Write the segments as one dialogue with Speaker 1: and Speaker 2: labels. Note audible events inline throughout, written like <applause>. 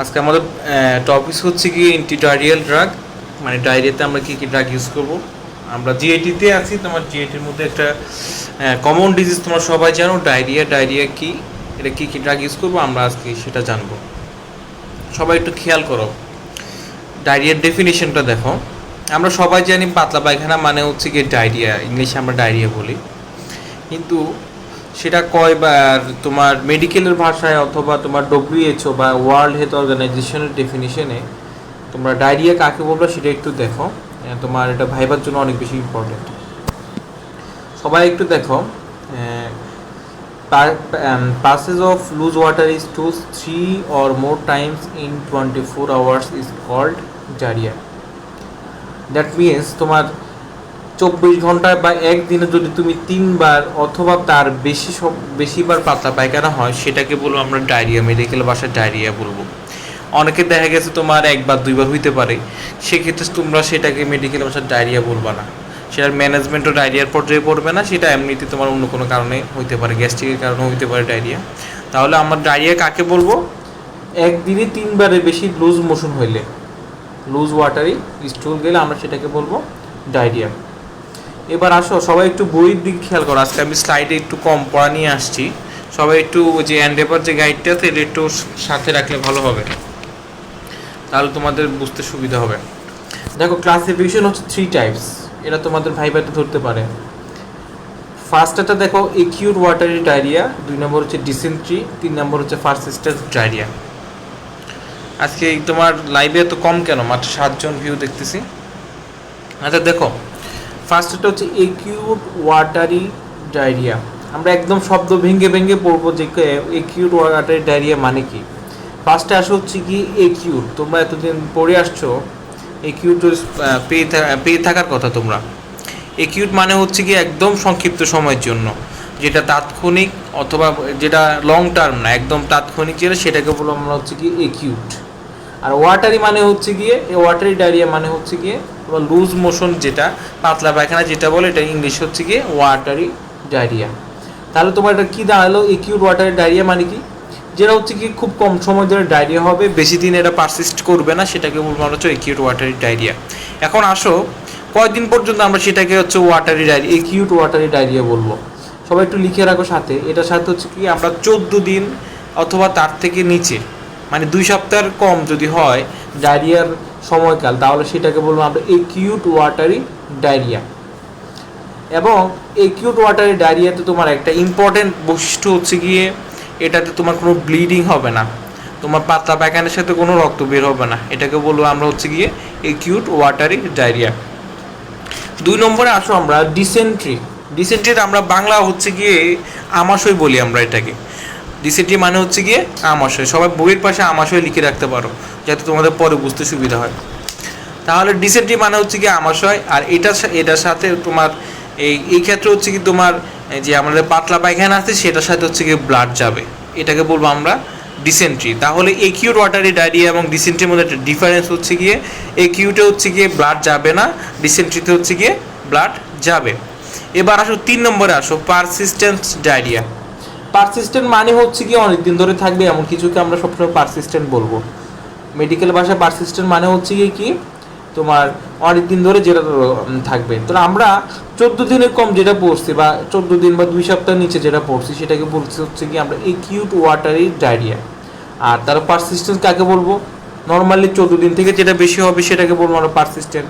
Speaker 1: আজকে আমাদের টপিক হচ্ছে কি অ্যান্টিডাইরিয়াল ড্রাগ মানে ডায়রিয়াতে আমরা কী কী ড্রাগ ইউজ করব? আমরা জিআইটিতে আছি, তোমার জিআইটির মধ্যে একটা কমন ডিজিজ তোমরা সবাই জানো ডায়রিয়া ডায়রিয়া কি? এটা কী কী ড্রাগ ইউজ করব? আমরা আজকে সেটা জানব। সবাই একটু খেয়াল করো। ডায়রিয়ার ডেফিনেশনটা দেখো। আমরা সবাই জানি পাতলা পায়খানা মানে হচ্ছে কি ডায়রিয়া ইংলিশে আমরা ডায়রিয়া বলি। কিন্তু সেটা কয়বার তোমার মেডিকেলের ভাষায় অথবা তোমার ডব্লিউএইচও বা ওয়ার্ল্ড হেলথ অর্গানাইজেশনের ডেফিনিশনে তোমরা ডায়রিয়া কাকে বলবে সেটা একটু দেখো। তোমার এটা ভাইবার জন্য অনেক বেশি ইম্পর্টেন্ট সবাই একটু দেখো। passes of loose water is to three or more times in 24 hours is called diarrhea that means তোমার চব্বিশ ঘন্টায় বা একদিনে যদি তুমি তিনবার অথবা তার বেশি সব, বেশিবার পাতলা পায়খানা হয়, সেটাকে বলব আমরা ডায়রিয়া মেডিকেল ভাষায় ডায়রিয়া বলব। অনেকে দেখা গেছে তোমার একবার, দুইবার হইতে পারে। সেক্ষেত্রে তোমরা সেটাকে মেডিকেল ভাষায় ডায়রিয়া বলবা না। সেটার ম্যানেজমেন্টও ডায়রিয়ার পর্যায়ে পড়বে না, সেটা এমনিতে তোমার অন্য কোনো কারণে হইতে পারে গ্যাস্ট্রিকের কারণে হইতে পারে ডায়রিয়া। তাহলে আমার ডায়রিয়া কাকে বলব? একদিনে তিনবারের বেশি লুজ মোশন হইলে লুজ ওয়াটারি স্টুল গেলে আমরা সেটাকে বলব ডায়রিয়া। এবার আসো, সবাই একটু বইয়ের দিক খেয়াল করো। আজকে আমি স্লাইডে একটু কম পড়া নিয়ে আসছি। সবাই একটু যে অ্যান্ডেপার যে গাইডটা এটা একটু সাথে রাখলে ভালো হবে। তাহলে তোমাদের বুঝতে সুবিধা হবে। দেখো ক্লাসিফিকেশন হচ্ছে থ্রি টাইপস এটা তোমাদের ভাইবাতে ধরতে পারে। ফার্স্ট এটা দেখো একিউর ওয়াটারি ডায়রিয়া দুই নম্বর হচ্ছে ডিসেন্ট্রি তিন নম্বর হচ্ছে ফার্সিস্টেন্স ডায়রিয়া আজকে তোমার লাইভে তো কম কেন? মাত্র সাতজন ভিউ দেখতেছি। আচ্ছা দেখো ফার্স্ট এটা হচ্ছে একিউট ওয়াটারি ডায়রিয়া আমরা একদম শব্দ ভেঙে ভেঙে পড়ব যে একিউট ওয়াটারি ডায়রিয়া মানে কি? ফার্স্টে আসা হচ্ছে কি একিউট তোমরা এতদিন পড়ে আসছো একিউট পেয়ে পেয়ে থাকার কথা তোমরা। একিউট মানে হচ্ছে কি একদম সংক্ষিপ্ত সময়ের জন্য, যেটা তাৎক্ষণিক অথবা যেটা লং টার্ম না, একদম তাৎক্ষণিক যেটা, সেটাকে বলব আমরা হচ্ছে কি একিউট আর ওয়াটারি মানে হচ্ছে গিয়ে ওয়াটারি ডায়রিয়া মানে হচ্ছে গিয়ে তোমার লুজ মোশন যেটা, পাতলা পায়খানা যেটা বলে এটা ইংলিশ হচ্ছে গিয়ে ওয়াটারি ডায়রিয়া তাহলে তোমার এটা কী দাঁড়াল? একিউট ওয়াটারি ডায়রিয়া মানে কি? যেটা হচ্ছে কি খুব কম সময় ধরে ডায়রিয়া হবে, বেশি দিন এটা পারসিস্ট করবে না, সেটাকে বলব আমরা হচ্ছে একিউট ওয়াটারি ডায়রিয়া এখন আসো, কয়দিন পর্যন্ত আমরা সেটাকে হচ্ছে watery diarrhoea acute watery diarrhoea বলব। সবাই একটু লিখে রাখো সাথে। এটার সাথে হচ্ছে কি আমরা চোদ্দ দিন অথবা তার থেকে নিচে মানে দুই সপ্তাহের কম যদি হয় ডায়রিয়ার সময়কাল, তাহলে সেটাকে বলব আমরা একিউট ওয়াটারি ডায়রিয়া এবং একিউট ওয়াটারি ডায়রিয়াতে তোমার একটা ইম্পর্টেন্ট বৈশিষ্ট্য হচ্ছে গিয়ে, এটাতে তোমার কোনো ব্লিডিং হবে না। তোমার পাতলা পায়খানার সাথে কোনো রক্ত বের হবে না। এটাকে বলব আমরা হচ্ছে গিয়ে একিউট ওয়াটারি ডায়রিয়া দুই নম্বরে আসো আমরা ডিসেন্ট্রি ডিসেন্ট্রির আমরা বাংলা হচ্ছে গিয়ে আমাশয় বলি আমরা এটাকে। ডিসেন্ট্রি মানে হচ্ছে গিয়ে আমাশয় সবাই বইয়ের পাশে আমাশয় লিখে রাখতে পারো, যাতে তোমাদের পরে বুঝতে সুবিধা হয়। তাহলে ডিসেন্ট্রি মানে হচ্ছে কি আমাশয় আর এটার সা- এটার সাথে তোমার এই এই ক্ষেত্রে হচ্ছে কি তোমার যে আমাদের পাতলা পায়খানা আছে, সেটার সাথে হচ্ছে কি ব্লাড যাবে। এটাকে বলব আমরা ডিসেন্ট্রি তাহলে একিউট ওয়াটারি ডায়রিয়া এবং ডিসেন্ট্রির মধ্যে একটা ডিফারেন্স হচ্ছে গিয়ে একিউটে হচ্ছে গিয়ে ব্লাড যাবে না ডিসেন্ট্রিতে হচ্ছে গিয়ে ব্লাড যাবে। এবার আসো তিন নম্বরে আসো পারসিস্টেন্স ডায়রিয়া পারসিস্টেন্ট মানে হচ্ছে কি অনেকদিন ধরে থাকবে, এমন কিছুকে আমরা সবসময় পারসিস্টেন্ট বলব। মেডিকেল ভাষায় পারসিস্টেন্ট মানে হচ্ছে গিয়ে কি? তোমার অনেক দিন ধরে যেটা থাকবে। তো আমরা চোদ্দ দিনের কম যেটা পড়ছি বা চোদ্দ দিন বা দুই সপ্তাহের নিচে যেটা পড়ছি, সেটাকে বলছি হচ্ছে কি আমরা একিউট ওয়াটারি ডায়রিয়া আর তার পারসিস্টেন্স কাকে বলব? নর্মালি চোদ্দ দিন থেকে যেটা বেশি হবে সেটাকে বলব আমরা পারসিস্টেন্ট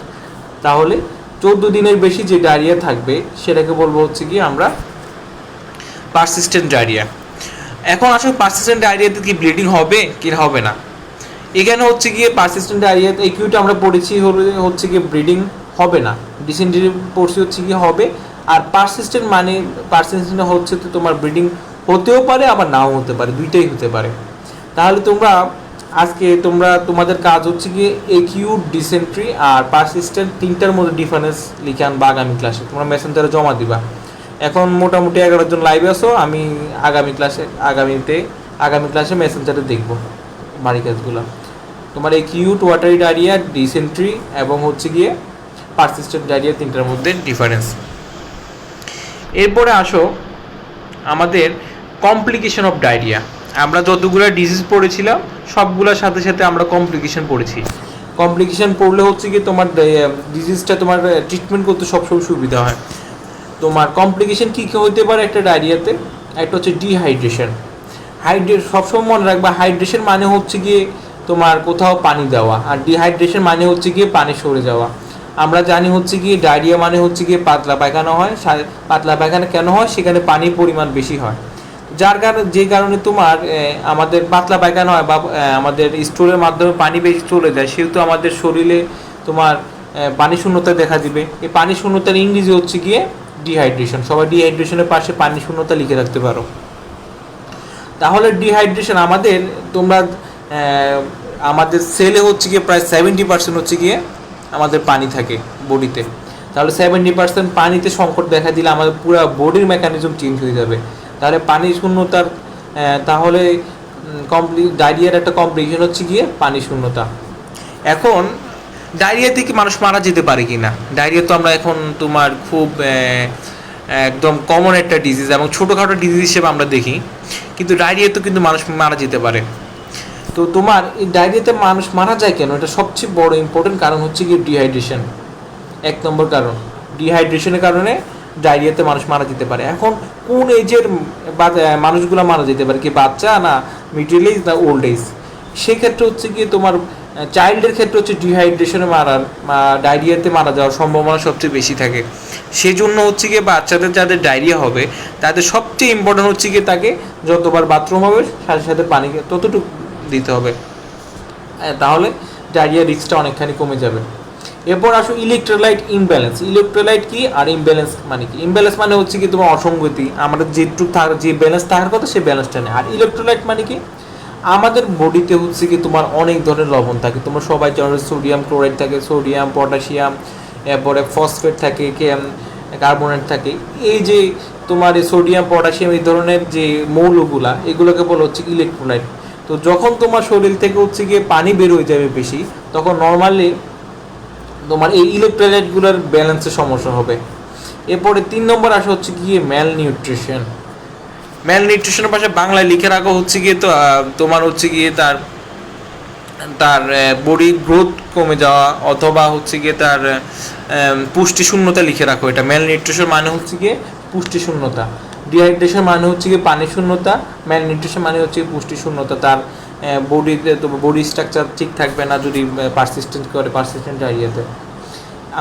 Speaker 1: তাহলে চোদ্দ দিনের বেশি যে ডায়রিয়া থাকবে, সেটাকে বলব হচ্ছে কি আমরা পারসিস্টেন্ট ডায়রিয়া এখন আসলে পারসিস্টেন্ট ডায়রিয়াতে কি ব্লিডিং হবে? কি হবে না? এখানে হচ্ছে গিয়ে পারসিস্টেন্ট ডায়রিয়াতে একিউট আমরা পড়েছি হলে হচ্ছে গিয়ে ব্লিডিং হবে না। ডিসেন্টারি পড়ছি হচ্ছে গিয়ে হবে। আর পারসিস্টেন্ট মানে পারসিস্টেন্ট হচ্ছে তো তোমার ব্লিডিং হতেও পারে, আবার নাও হতে পারে, দুইটাই হতে পারে। তাহলে তোমরা আজকে তোমরা, তোমাদের কাজ হচ্ছে গিয়ে একিউট ডিসেন্ট্রি আর পারসিস্টেন্ট তিনটার মধ্যে ডিফারেন্স লিখে আনবা আগামী ক্লাসে তোমরা মেসেঞ্জারে জমা দিবা। এখন মোটামুটি এগারো জন লাইভে আসো আমি আগামী ক্লাসে আগামীতে, আগামী ক্লাসে মেসেঞ্জারে দেখব বাড়ি কাজগুলো। তোমার এই কিউট ওয়াটারি ডায়রিয়া ডিসেন্ট্রি এবং হচ্ছে গিয়ে পারসিস্টেন্ট ডায়রিয়া তিনটার মধ্যে ডিফারেন্স এরপরে আসো আমাদের কমপ্লিকেশন অফ ডায়রিয়া আমরা যতগুলো ডিজিজ পড়েছিলাম, সবগুলোর সাথে সাথে আমরা কমপ্লিকেশন পড়েছি। কমপ্লিকেশন পড়লে হচ্ছে কি তোমার ডিজিজটা তোমার ট্রিটমেন্ট করতে সবসময় সুবিধা হয়। তোমার কমপ্লিকেশন কী কী হতে পারে একটা ডায়রিয়াতে একটা হচ্ছে ডিহাইড্রেশন হাইড্রেট সবসময় মনে রাখবা হাইড্রেশন মানে হচ্ছে গিয়ে তোমার কোথাও পানি দেওয়া, আর ডিহাইড্রেশন মানে হচ্ছে গিয়ে পানি সরে যাওয়া। আমরা জানি হচ্ছে গিয়ে ডায়রিয়া মানে হচ্ছে গিয়ে পাতলা পায়খানা হয় পাতলা পায়খানা কেন হয়? সেখানে পানির পরিমাণ বেশি হয়। যার কারণে যে কারণে তোমার আমাদের পাতলা পায়খানা হয় বা আমাদের স্টোরের মাধ্যমে পানি বেশি চলে যায়, সেহেতু আমাদের শরীরে তোমার পানি শূন্যতা দেখা দিবে। এই পানি শূন্যতার ইংরেজি হচ্ছে গিয়ে ডিহাইড্রেশন সবাই ডিহাইড্রেশনের পাশে পানি শূন্যতা লিখে রাখতে পারো। তাহলে ডিহাইড্রেশন আমাদের, তোমরা আমাদের সেলে হচ্ছে গিয়ে প্রায় সেভেন্টি পার্সেন্ট হচ্ছে গিয়ে আমাদের পানি থাকে বডিতে। তাহলে সেভেন্টি পার্সেন্ট পানিতে সংকট দেখা দিলে আমাদের পুরো বডির মেকানিজম চেঞ্জ হয়ে যাবে। তাহলে পানি শূন্যতার তাহলে কমপ্লিট ডায়রিয়ার একটা কমপ্লিকেশন হচ্ছে গিয়ে পানি শূন্যতা। এখন ডায়রিয়া থেকে মানুষ মারা যেতে পারে কি না ডায়রিয়া তো আমরা এখন তোমার খুব একদম কমন একটা ডিজিজ এবং ছোটোখাটো ডিজিজ হিসেবে আমরা দেখি। কিন্তু ডায়রিয়াতে কিন্তু মানুষ মারা যেতে পারে। তো তোমার এই ডায়রিয়াতে মানুষ মারা যায় কেন? এটা সবচেয়ে বড় ইম্পর্টেন্ট কারণ হচ্ছে কি ডিহাইড্রেশন এক নম্বর কারণ। ডিহাইড্রেশনের কারণে ডায়রিয়াতে মানুষ মারা যেতে পারে। এখন কোন এজের মানুষগুলো মারা যেতে পারে? কি বাচ্চা না মিডল এজ না ওল্ড এজ সেক্ষেত্রে হচ্ছে গিয়ে তোমার চাইল্ডের ক্ষেত্রে হচ্ছে ডিহাইড্রেশনে মারার ডায়রিয়াতে মারা যাওয়ার সম্ভাবনা সবচেয়ে বেশি থাকে। সেজন্য হচ্ছে গিয়ে বাচ্চাদের যাদের ডায়রিয়া হবে তাদের সবচেয়ে ইম্পর্টেন্ট হচ্ছে গিয়ে তাকে যতবার বাথরুম হবে সাথে সাথে পানি ততটুকু দিতে হবে। হ্যাঁ, তাহলে ডায়রিয়া রিস্কটা অনেকখানি কমে যাবে। এরপর আসো ইলেকট্রোলাইট ইমব্যালেন্স ইলেকট্রোলাইট কি আর ইমব্যালেন্স মানে কি? ইমব্যালেন্স মানে হচ্ছে কি তোমার অসঙ্গতি। আমাদের যেটুকু থাকার যে ব্যালেন্স থাকার কথা সেই ব্যালেন্সটা নেই। আর ইলেকট্রোলাইট মানে কি? আমাদের বডিতে হচ্ছে কি তোমার অনেক ধরনের লবণ থাকে। তোমরা সবাই জানো সোডিয়াম ক্লোরাইড থাকে, সোডিয়াম, পটাশিয়াম, এরপরে ফসফেট থাকে কার্বনেট থাকে। এই যে তোমার এই সোডিয়াম, পটাশিয়াম এই ধরনের যে মৌলগুলা, এগুলোকে বলা হচ্ছে ইলেকট্রোলাইট। তো যখন তোমার শরীর থেকে হচ্ছে গিয়ে পানি বের হয়ে যাবে বেশি, তখন নর্মালি তোমার এই ইলেকট্রোলাইটগুলোর ব্যালেন্সের সমস্যা হবে। এরপরে তিন নম্বর আসা হচ্ছে গিয়ে ম্যাল নিউট্রিশন ম্যাল নিউট্রিশনের পাশে বাংলায় লিখে রাখা হচ্ছে গিয়ে তো তোমার হচ্ছে গিয়ে তার তার বডি গ্রোথ কমে যাওয়া অথবা হচ্ছে গিয়ে তার পুষ্টি শূন্যতা লিখে রাখো। এটা ম্যাল নিউট্রিশন মানে হচ্ছে গিয়ে পুষ্টি শূন্যতা। ডিহাইড্রেশন মানে হচ্ছে গিয়ে পানি শূন্যতা। ম্যাল নিউট্রিশন মানে হচ্ছে পুষ্টি শূন্যতা। তার বডিতে বডি স্ট্রাকচার ঠিক থাকবে না যদি পারসিস্টেন্ট করে পারসিস্টেন্ট ডায়রিয়াতে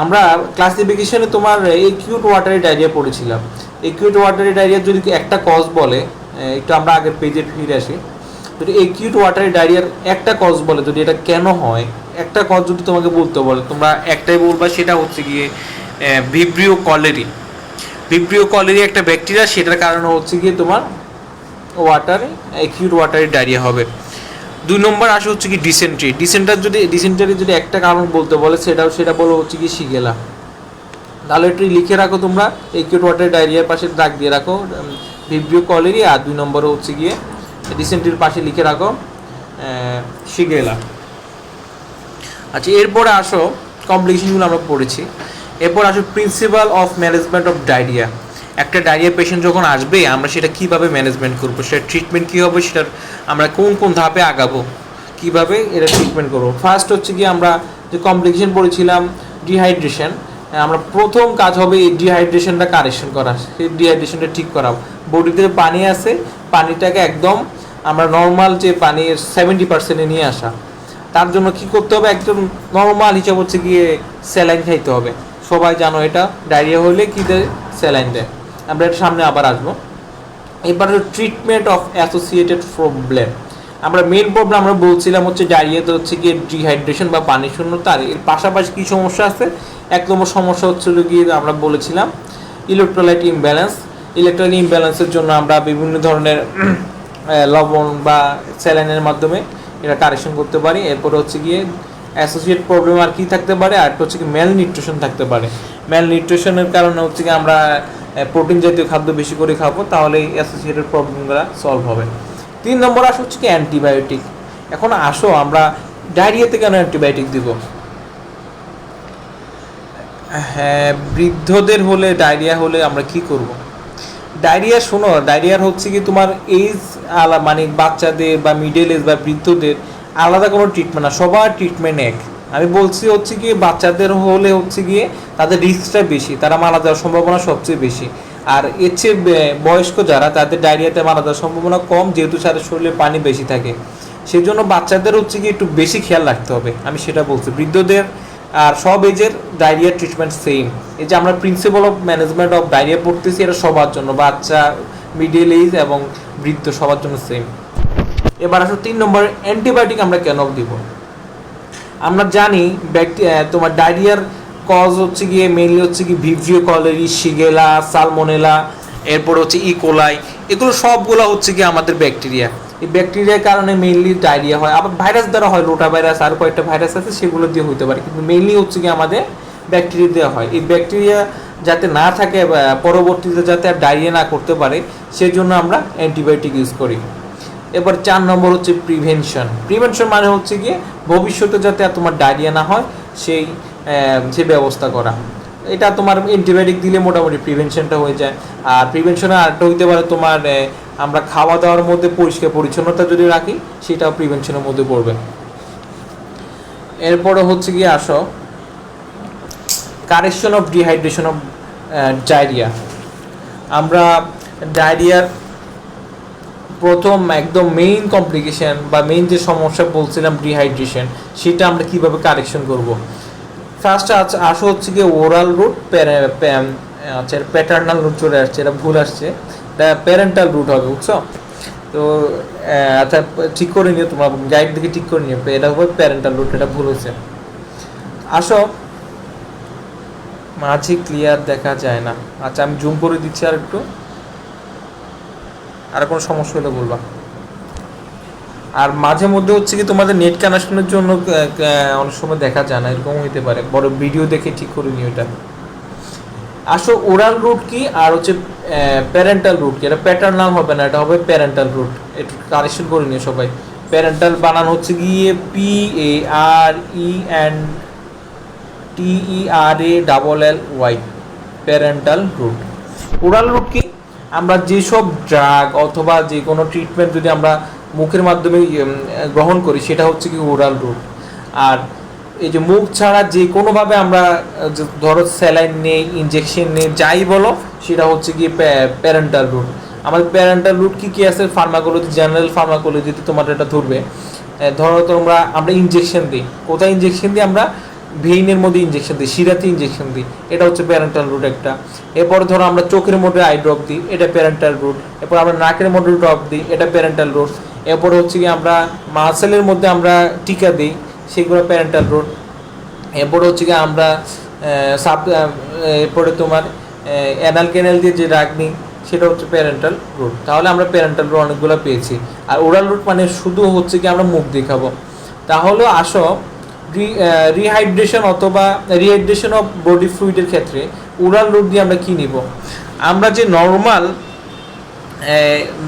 Speaker 1: আমরা ক্লাসিফিকেশনে তোমার একিউট ওয়াটারি ডায়রিয়া পড়েছিলাম। একিউট ওয়াটারি ডায়রিয়ার যদি একটা কজ বলে একটু আমরা আগের পেজে ফিরে আসি। যদি একিউট ওয়াটারি ডায়রিয়ার একটা কজ বলে, যদি এটা কেন হয়, একটা কজ যদি তোমাকে বলতে বলে, তোমরা একটাই বলবা, সেটা হচ্ছে গিয়ে ভিব্রিও কলেরি ভিব্রিও কলেরি একটা ব্যাকটেরিয়া সেটার কারণে হচ্ছে গিয়ে তোমার ওয়াটারে একিউট ওয়াটারি ডায়রিয়া হবে। দুই নম্বর আসে হচ্ছে কি ডিসেন্ট্রি ডিসেন্টার যদি ডিসেন্টারি যদি একটা কারণ বলতে বলে, সেটাও সেটা বলো হচ্ছে কি শিগেলা তাহলে একটু লিখে রাখো তোমরা একিউট ওয়াটার ডায়রিয়ার পাশে দাগ দিয়ে রাখো ভিব্রিও কলেরি আর দুই নম্বরে হচ্ছে গিয়ে ডিসেন্ট্রির পাশে লিখে রাখো শিগেলা আচ্ছা এরপরে আসো কমপ্লিকেশনগুলো আমরা পড়েছি। এরপর আসো principle of management of diarrhoea একটা ডায়রিয়া পেশেন্ট যখন আসবে, আমরা সেটা কীভাবে ম্যানেজমেন্ট করব? সেটা ট্রিটমেন্ট কী হবে? সেটার আমরা কোন কোন ধাপে আগাবো? কীভাবে এটা ট্রিটমেন্ট করব? ফার্স্ট হচ্ছে কি আমরা যে কমপ্লিকেশন পড়েছিলাম ডিহাইড্রেশন আমরা প্রথম কাজ হবে এই ডিহাইড্রেশনটা কারেকশন করা। সেই ডিহাইড্রেশনটা ঠিক করা বডিতে পানি আছে, পানিটাকে একদম আমরা নর্মাল যে পানির সেভেন্টি পার্সেন্টে নিয়ে আসা। তার জন্য কি করতে হবে? একদম নর্মাল হিসাব হচ্ছে গিয়ে স্যালাইন খাইতে হবে। সবাই জানো এটা ডায়রিয়া হলে কী দেয়? স্যালাইন দেয়। আমরা এটা সামনে আবার আসব। এবার ট্রিটমেন্ট অফ অ্যাসোসিয়েটেড প্রবলেম আমরা মেন প্রবলেম আমরা বলছিলাম হচ্ছে ডায়রিয়াতে হচ্ছে গিয়ে ডিহাইড্রেশন বা পানি শূন্যতা, আর এর পাশাপাশি কী সমস্যা আছে? এক নম্বর সমস্যা হচ্ছিল গিয়ে আমরা বলেছিলাম ইলেকট্রোলাইট ইমব্যালেন্স ইলেকট্রোলাইট ইমব্যালেন্সের জন্য আমরা বিভিন্ন ধরনের <clears throat> লবণ বা স্যালাইনের মাধ্যমে এটা কারেকশন করতে পারি। এরপর হচ্ছে গিয়ে অ্যাসোসিয়েট প্রবলেম আর কি থাকতে পারে? আর হচ্ছে কি ম্যাল নিউট্রিশন থাকতে পারে। ম্যাল নিউট্রিশনের কারণে হচ্ছে কি আমরা প্রোটিন জাতীয় খাদ্য বেশি করে খাব তাহলে অ্যাসোসিয়েটেড প্রবলেমগুলো সলভ হবে। তিন নম্বর আসো হচ্ছে কি অ্যান্টিবায়োটিক। এখন আসো, আমরা ডায়রিয়াতে কেন অ্যান্টিবায়োটিক দিব? হ্যাঁ বৃদ্ধদের হলে, ডায়রিয়া হলে আমরা কি করব? ডায়রিয়া শোনো, ডায়রিয়ার হচ্ছে কি তোমার এজ আলা মানে বাচ্চাদের বা মিডল এজ বা বৃদ্ধদের আলাদা কোনো ট্রিটমেন্ট না, সবার ট্রিটমেন্ট এক। আমি বলছি হচ্ছে কি, বাচ্চাদের হলে হচ্ছে গিয়ে তাদের রিস্কটা বেশি, তারা মারা যাওয়ার সম্ভাবনা সবচেয়ে বেশি। আর এর চেয়ে বয়স্ক যারা, তাদের ডায়রিয়াতে মারা যাওয়ার সম্ভাবনা কম, যেহেতু তাদের শরীরে পানি বেশি থাকে। সেই জন্য বাচ্চাদের হচ্ছে কি একটু বেশি খেয়াল রাখতে হবে, আমি সেটা বলছি। বৃদ্ধদের আর সব এজের ডায়রিয়া ট্রিটমেন্ট সেম। এই যে আমরা principle of management of diarrhoea পড়তেছি, এটা সবার জন্য, বাচ্চা, মিডিল এজ এবং বৃদ্ধ সবার জন্য সেম। এবার আসলে তিন নম্বর, অ্যান্টিবায়োটিক আমরা কেন দিব? আমরা জানি, ব্যাকটি তোমার ডায়রিয়ার কজ হচ্ছে গিয়ে মেনলি হচ্ছে কি ভিভিও কলেরি, শিগেলা, সালমোনেলা, এরপর হচ্ছে ইকোলাই এগুলো সবগুলো হচ্ছে কি আমাদের ব্যাকটেরিয়া এই ব্যাকটেরিয়ার কারণে মেইনলি ডায়রিয়া হয়। আবার ভাইরাস দ্বারা হয়, রোটা ভাইরাস আর কয়েকটা ভাইরাস আছে, সেগুলো দিয়ে হতে পারে। কিন্তু মেইনলি হচ্ছে কি আমাদের ব্যাকটেরিয়া দেওয়া হয়। এই ব্যাকটেরিয়া যাতে না থাকে পরবর্তীতে যাতে আর ডায়রিয়া না করতে পারে সেই জন্য আমরা অ্যান্টিবায়োটিক ইউজ করি। এবার চার নম্বর হচ্ছে প্রিভেনশন প্রিভেনশন মানে হচ্ছে গিয়ে ভবিষ্যতে যাতে আর তোমার ডায়রিয়া না হয়, সেই সে ব্যবস্থা করা। এটা তোমার অ্যান্টিবায়োটিক দিলে মোটামুটি প্রিভেনশনটা হয়ে যায়। আর প্রিভেনশনে আরেকটা হইতে পারে তোমার আমরা খাওয়া দাওয়ার মধ্যে পরিষ্কার পরিচ্ছন্নতা যদি রাখি, সেটাও প্রিভেনশনের মধ্যে পড়বে। এরপরে হচ্ছে গিয়ে আসো, correction of dehydration of diarrhoea. আমরা ডায়রিয়ার প্রথম একদম মেইন কমপ্লিকেশন বা মেইন যে সমস্যা বলছিলাম, ডিহাইড্রেশন, সেটা আমরা কীভাবে কারেকশন করব? ফার্স্ট আসো হচ্ছে গিয়ে ওরাল রুট আচ্ছা প্যাটার্নাল রুট চলে আসছে, এটা ভুল আসছে। এটা প্যারেন্টাল রুট হবে, বুঝছ? তো আচ্ছা ঠিক করে নিও তোমার গাইড দিকে ঠিক করে নিও, এটা হবে প্যারেন্টাল রুট এটা ভুল হয়েছে। আসো। মাঝে ক্লিয়ার দেখা যায় না। আচ্ছা আমি জুম করে দিচ্ছি আর একটু আর কোনো সমস্যা হলে বলবা। আর মাঝে মধ্যে হচ্ছে কি তোমাদের নেট কানেকশনের জন্য অনেক সময় দেখা যায় না এরকম হইতে পারে। বড় ভিডিও দেখে ঠিক করে নিও এটা। আসো ওরাল রুট কি আর হচ্ছে প্যারেন্টাল রুট কি? এটা প্যাটার্নাল হবে না, এটা হবে প্যারেন্টাল রুট একটু কারেকশন করে নিও সবাই। প্যারেন্টাল বানান হচ্ছে গিয়ে P A R E N T E R A double L Y parenteral route oral route কি? আমরা যেসব ড্রাগ অথবা যে কোনো ট্রিটমেন্ট যদি আমরা মুখের মাধ্যমে গ্রহণ করি, সেটা হচ্ছে কি ওরাল রুট আর এই যে মুখ ছাড়া যে কোনোভাবে আমরা ধরো স্যালাইন নেই ইঞ্জেকশন নেই, যাই বলো, সেটা হচ্ছে কি প্যারেন্টাল রুট আমাদের প্যারেন্টাল রুট কি কি আছে? ফার্মাকোলজি জেনারেল ফার্মাকোলজিতে তোমার এটা ধরবে। ধরো তোমরা আমরা ইঞ্জেকশন দিই। কোথায় ইঞ্জেকশন দিই? আমরা ভেইনের মধ্যে ইনজেকশন দিই, শিরাতে ইনজেকশন দিই, এটা হচ্ছে প্যারেন্টাল রুট একটা। এরপর ধরো আমরা চোখের মধ্যে আই ড্রপ দিই, এটা প্যারেন্টাল রুট এরপর আমরা নাকের মধ্যে ড্রপ দিই, এটা প্যারেন্টাল রুট এরপর হচ্ছে কি আমরা মাসেলের মধ্যে আমরা টিকা দিই, সেগুলো প্যারেন্টাল রুট এরপর হচ্ছে কি আমরা সাব এরপরে তোমার অ্যানাল ক্যানেল দিয়ে যে রাগ নিই, সেটা হচ্ছে প্যারেন্টাল রুট তাহলে আমরা প্যারেন্টাল রুট অনেকগুলো পেয়েছি। আর ওরাল রুট মানে শুধু হচ্ছে কি আমরা মুখ দেখাবো। তাহলে আসো রিহাইড্রেশন অথবা রিহাইড্রেশন অফ বডি ফ্লুইডের ক্ষেত্রে ওরাল রুট দিয়ে আমরা কী নিব? আমরা যে নর্মাল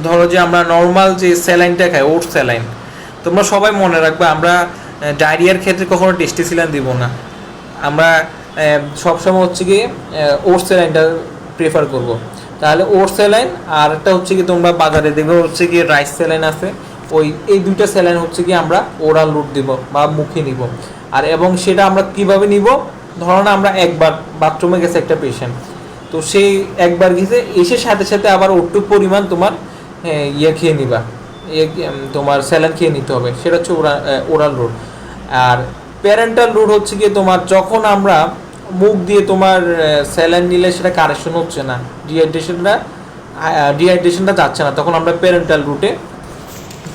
Speaker 1: ধরো যে আমরা নর্মাল যে স্যালাইনটা খাই ওট স্যালাইন তোমরা সবাই মনে রাখবে আমরা ডায়রিয়ার ক্ষেত্রে কখনো টেস্টিসিলান দিব না। আমরা সবসময় হচ্ছে কি ওট স্যালাইনটা প্রেফার করব। তাহলে ওট স্যালাইন আর একটা হচ্ছে কি তোমরা বাজারে দেখবে, হচ্ছে কি রাইস স্যালাইন আছে, ওই, এই দুইটা স্যালাইন হচ্ছে কি আমরা ওরাল রুট দিব বা মুখে নিব। আর এবং সেটা আমরা কীভাবে নিব? ধরো না, আমরা একবার বাথরুমে গেছে একটা পেশেন্ট তো সেই একবার গেছে, এসে সাথে সাথে আবার ওটুক পরিমাণ তোমার ইয়ে খেয়ে নিবা। তোমার স্যালাইন খেয়ে নিতে হবে। সেটা হচ্ছে ওরাল রুট আর প্যারেন্টাল রুট হচ্ছে গিয়ে তোমার যখন আমরা মুখ দিয়ে তোমার স্যালাইন নিলে সেটা কারেকশন হচ্ছে না। ডিহাইড্রেশনটা ডিহাইড্রেশনটা যাচ্ছে না। তখন আমরা প্যারেন্টাল রুটে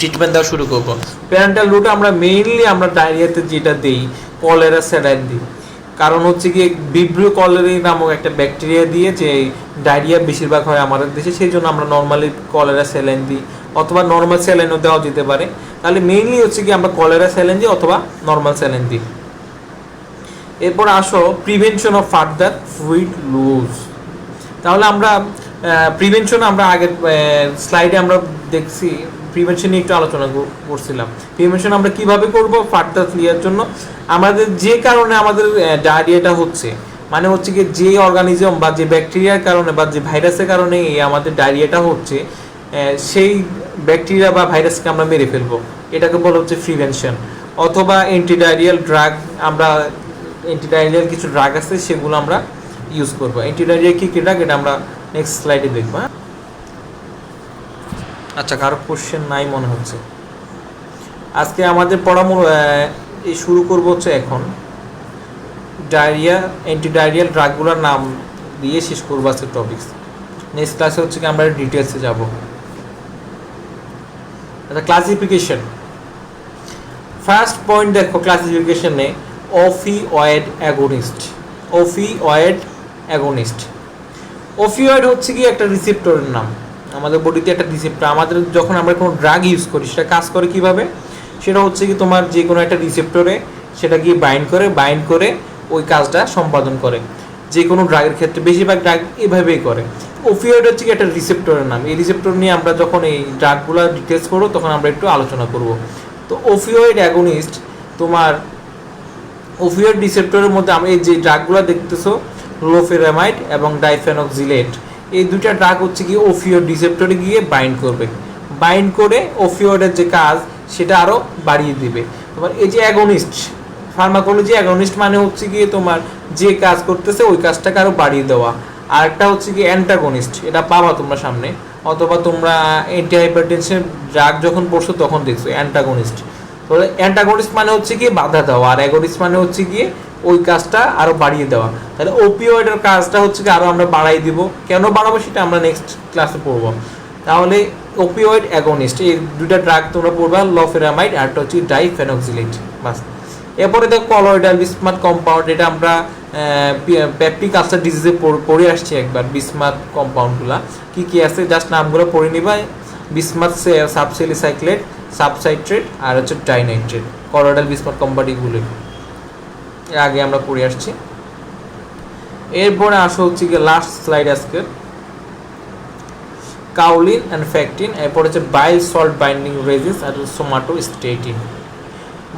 Speaker 1: ট্রিটমেন্ট দেওয়া শুরু করব। প্যারেন্টাল রুটে আমরা মেইনলি আমরা ডায়রিয়াতে যেটা দিই কলেরা স্যালাইন দিই। কারণ হচ্ছে কি বিব্রিও কলেরি নামক একটা ব্যাকটেরিয়া দিয়ে যে ডায়রিয়া বেশিরভাগ হয় আমাদের দেশে, সেই জন্য আমরা নর্মালি কলেরা স্যালাইন দিই, অথবা নর্মাল স্যালাইনও দেওয়া যেতে পারে। তাহলে মেইনলি হচ্ছে কি আমরা কলেরা স্যালাইন দিই অথবা নর্মাল স্যালাইন দিই। এরপর আসো prevention of further fluid loss তাহলে আমরা প্রিভেনশন আমরা আগের স্লাইডে আমরা দেখছি প্রিভেনশন নিয়ে একটু আলোচনা করছিলাম। প্রিভেনশন আমরা কীভাবে করব ফার্দার ক্লিয়ার জন্য? আমাদের যে কারণে আমাদের ডায়রিয়াটা হচ্ছে মানে হচ্ছে কি যে অর্গানিজম বা যে ব্যাকটেরিয়ার কারণে বা যে ভাইরাসের কারণে এই আমাদের ডায়রিয়াটা হচ্ছে সেই ব্যাকটেরিয়া বা ভাইরাসকে আমরা মেরে ফেলব। এটাকে বলা হচ্ছে প্রিভেনশন অথবা অ্যান্টিডাইরিয়াল ড্রাগ আমরা অ্যান্টিডাইরিয়াল কিছু ড্রাগ আছে, সেগুলো আমরা ইউজ করব। অ্যান্টিডাইরিয়াল কী কী ড্রাগ এটা আমরা নেক্সট স্লাইডে দেখব হ্যাঁ? আচ্ছা কারও কোশ্চেন নাই মনে হচ্ছে। আজকে আমাদের পড়া এই শুরু করব হচ্ছে এখন। ডায়রিয়া অ্যান্টিডাইরিয়াল ড্রাগগুলোর নাম দিয়ে শেষ করব আজকে টপিক্স নেক্সট ক্লাসে হচ্ছে কি আমরা ডিটেলসে যাব। আচ্ছা ক্লাসিফিকেশন ফার্স্ট পয়েন্ট দেখো ক্লাসিফিকেশনে অফিওয়েড অ্যাগোনিস্ট অফিওয়েড অ্যাগোনিস্ট অফিওয়েড হচ্ছে কি একটা রিসেপ্টরের নাম। আমাদের বডিতে একটা রিসেপ্টর আমাদের যখন আমরা কোনো ড্রাগ ইউজ করি, সেটা কাজ করে কীভাবে? সেটা হচ্ছে কি তোমার যে কোনো একটা রিসেপ্টরে সেটা গিয়ে বাইন্ড করে বাইন্ড করে ওই কাজটা সম্পাদন করে। যে কোনো ড্রাগের ক্ষেত্রে, বেশিরভাগ ড্রাগ এভাবেই করে। ওফিওয়েড হচ্ছে কি একটা রিসেপ্টরের নাম। এই রিসেপ্টর নিয়ে আমরা যখন এই ড্রাগগুলো ডিটেলস করব, তখন আমরা একটু আলোচনা করব। তো ওফিওয়েড অ্যাগোনিস্ট তোমার ওফিওয়েড রিসেপ্টরের মধ্যে আমি এই যে ড্রাগগুলো দেখতেছো লোফেরামাইড এবং ডাইফেনক্সিলেট এই দুইটা ড্রাগ হচ্ছে কি ওফিওড রিসেপ্টরে গিয়ে বাইন্ড করবে। বাইন্ড করে ওফিওয়েডের যে কাজ, সেটা আরও বাড়িয়ে দিবে। তোমার এই যে অ্যাগোনিস্ট ফার্মাকোলজি অ্যাগোনিস্ট মানে হচ্ছে গিয়ে তোমার যে কাজ করতেছে, ওই কাজটাকে আরও বাড়িয়ে দেওয়া। আর একটা হচ্ছে কি অ্যান্টাগনিস্ট এটা পাবা তোমরা সামনে। অথবা তোমরা অ্যান্টি হাইপারটেনশন ড্রাগ যখন পড়ছো, তখন দেখছ অ্যান্টাগনিস্ট তাহলে অ্যান্টাগনিস্ট মানে হচ্ছে গিয়ে বাধা দেওয়া, আর অ্যাগনিস্ট মানে হচ্ছে গিয়ে ওই কাজটা আরও বাড়িয়ে দেওয়া। তাহলে ওপিওয়েডের কাজটা হচ্ছে কি আরও আমরা বাড়াই দিব। কেন বাড়াবো সেটা আমরা নেক্সট ক্লাসে পড়ব। তাহলে ওপিওয়েড অ্যাগনিস্ট এই দুইটা ড্রাগ তোমরা পড়বা লফেরামাইড আর হচ্ছে ডাইফেনক্সিলেট বাস। এরপরে দেখো কলয়েডাল বিসমাত কম্পাউন্ড এটা আমরা পেপটিক আলসার ডিজিজে পড়ে আসছি একবার বিসমাত কম্পাউন্ডগুলা কি কি আছে? জাস্ট নামগুলো পড়ে নিবা। বিসমাত সাবসেলিসাইক্লেট সাবসাইট্রেট আর হচ্ছে ডাইনাইট্রেট কলয়েডাল বিসমাত কোম্পানিগুলো এর আগে আমরা পড়ে আসছি। এরপরে আসা হচ্ছে গিয়ে লাস্ট স্লাইড আজকে। কাউলিন অ্যান্ড ফ্যাক্টিন, এরপর হচ্ছে বাইল সল্ট বাইন্ডিং রেজিস আর সোমাটো স্টেটিন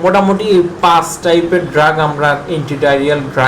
Speaker 1: মোটামুটি পাঁচ টাইপের ড্রাগ আমরা এন্টিডাইরিয়াল ড্রাগ